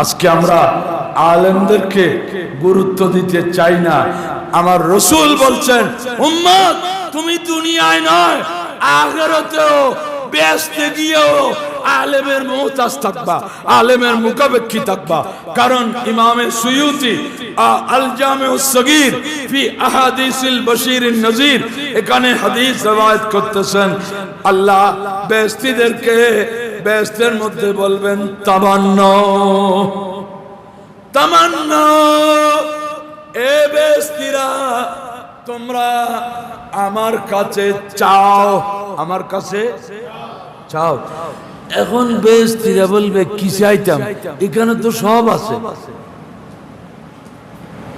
আজকে আমরা আলেমদেরকে গুরুত্ব দিতে চাই না। আমার রসুল বলছেন, উম্মত, তুমি দুনিয়ায় নয়, আখেরাতেও বেসতে গিয়েও আলেমের মহতাজ থাকবা, আলেমের মুখাপেক্ষী থাকবা। কারণ ইমামে সুয়ুতি আল জামে সগীর ফি আহাদিসিল বশির নজির, এখানে হাদিস রওয়ায়াত করতেছেন, আল্লাহ বেস্তিদেরকে বেস্তের মধ্যে বলবেন, তামান্ন। তামান্না। এ বেস্তিরা তোমরা আমার কাছে চাও। আমার কাছে চাও। এখন বেস্তিরা বলবে, কি চাইতাম? এখানে তো সব আছে।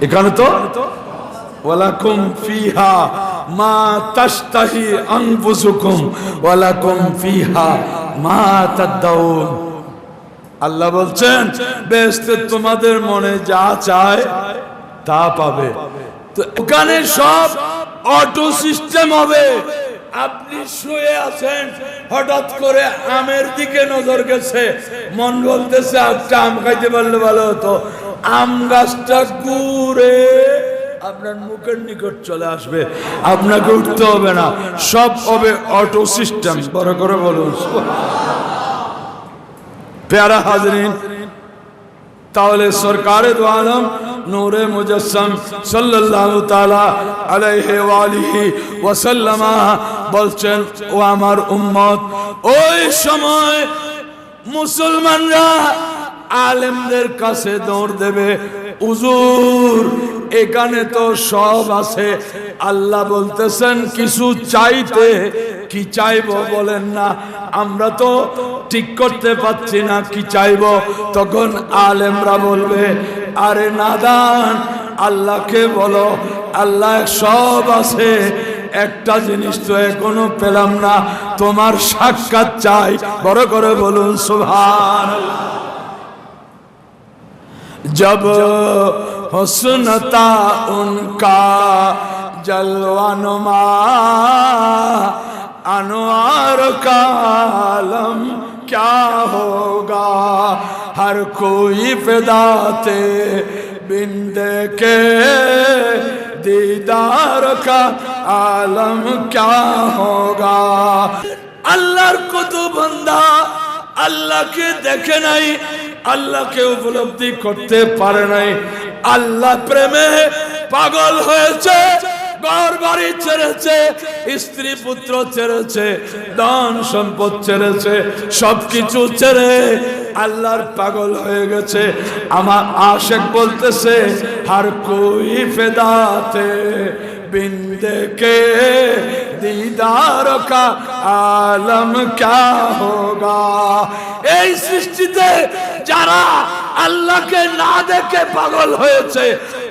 এখানে তো? ওয়ালাকুম ফিহা। মা তাশতাহি আনফুসুকুম ওয়ালাকুম ফিহা মা তাদাউন। আল্লাহ বলছেন, বেহেশতে তোমাদের মনে যা চায় তা পাবে। তো ওখানে সব অটো সিস্টেম হবে। আপনি শুয়ে আছেন, হঠাৎ করে আমের দিকে নজর গেছে। মন বলতেছে একটা আম খাইতে পারলে ভালো হতো। আম গাছটা ঘুরে আপনার মুখের নিকট চলে আসবে। আপনাকে উঠতে হবে না। সব হবে অটো সিস্টেম বড় করে বলুন। প্যারা হাজরিন, তাহলে সরকারে দো আলম, নূরে মুজসম সাল্লাল্লাহু তাআলা আলাইহি ওয়া আলিহি বলছেন, ও আমার উম্মত, ওই সময় মুসলমানরা আলেমদের কাছে দৌড় দেবে। উজুর এখানে তো সব আছে। আল্লাহ বলতেছেন, কিছু চাইতে কি চাইব বলেন না। আমরা তো ঠিক করতে পারছি না কি চাইব। তখন আলেমরা বলবে, আরে নাদান, আল্লাহকে বলো, আল্লাহ সব আছে। একটা জিনিস তো এখনও পেলাম না। তোমার সাক্ষাৎ চাই। বড় করে বলুন সুভান जब حسن تھا ان کا جلوہ نما انوار کا عالم کیا ہوگا ہر کوئی فدا تے بندے کے دیدار کا عالم کیا ہوگا اللہ کو تو আল্লাহকে উপলব্ধি করতে পারে নাই। আল্লাহ প্রেমে পাগল হয়েছে ঘর বাড়ি স্ত্রী পুত্র ছেড়েছে, ধন সম্পদ ছেড়েছে, সবকিছু ছেড়ে আল্লাহর পাগল হয়ে গেছে। আমার আশেক বলতেছে, হার কই ফেদাতে बिंदे के दीदार का आलम क्या होगा এই সৃষ্টিতে যারা আল্লাহকে না দেখে পাগল হয়েছে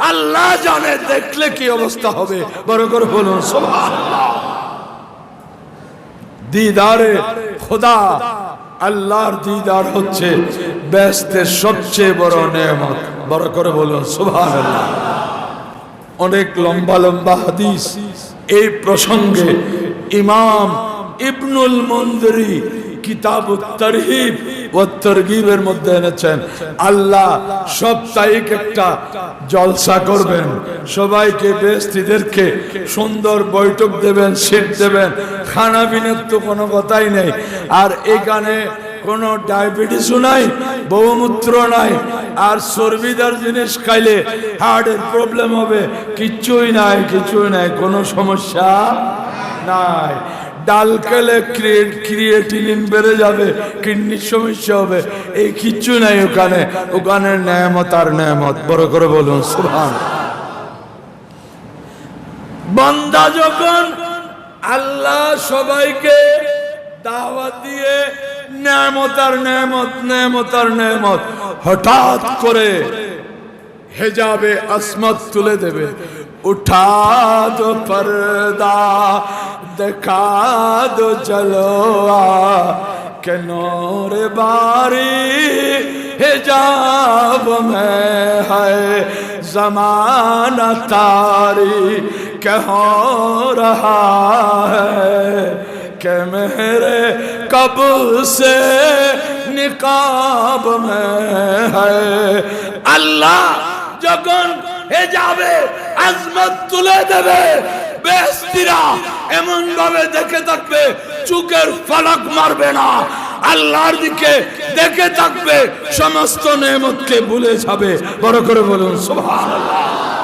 আল্লাহ জানে দেখলে কি অবস্থা হবে বড় করে বলুন সুবহানাল্লাহ দিদারে খোদা আল্লাহর দিদার হচ্ছে ব্যস্তের সবচেয়ে বড় নেয়ামত বড় করে বলুন সুবহানাল্লাহ অনেক লম্বা লম্বা হাদিস। এই প্রসঙ্গে ইমাম ইবনুল মন্দিরি কিতাব তরহিব মধ্যে এনেছেন, আল্লাহ সাপ্তাহিক একটা জলসা করবেন। সবাইকে বেস্তিদেরকে সুন্দর বৈঠক দেবেন, সিট দেবেন। খানা বিনের তো কোনো কথাই নেই। আর এখানে কোনো ডায়াবেটিসও নাই, বহুমূত্র নাই, আর চর্বিদার জিনিস খাইলে হার্টের প্রবলেম হবে, কিচ্ছুই নাই কিছুই নাই, কোনো সমস্যা নাই। ডাল খেলে ক্রিয়েটিনিন বেড়ে যাবে, কিডনির সমস্যা হবে, এই কিচ্ছু নাই ওখানে ওখানে ন্যায়ামত আর ন্যায়ামত বড় করে বলুন সুভান বন্দা যখন আল্লাহ সবাইকে দাওয়াত দিয়ে নেমত আর নেমত নেমত আর নেমত। হঠাৎ করে হেজাবে আসমত তুলে দেবে। উঠা দো পর্দা, দেখা দো জলোয়া। কেন রে বারি হেজাব মে হয়? জমানা তারি কহ রহা है کہ میرے کب سے نقاب میں ہے اللہ যখন হে যাবে আজমত তুলে দেবে বেহস্তিরা এমন ভাবে দেখে থাকবে চুকের ফলক মারবে না আল্লাহর দিকে দেখে থাকবে সমস্ত নেমতকে ভুলে যাবে বড় করে বলুন সুবহানাল্লাহ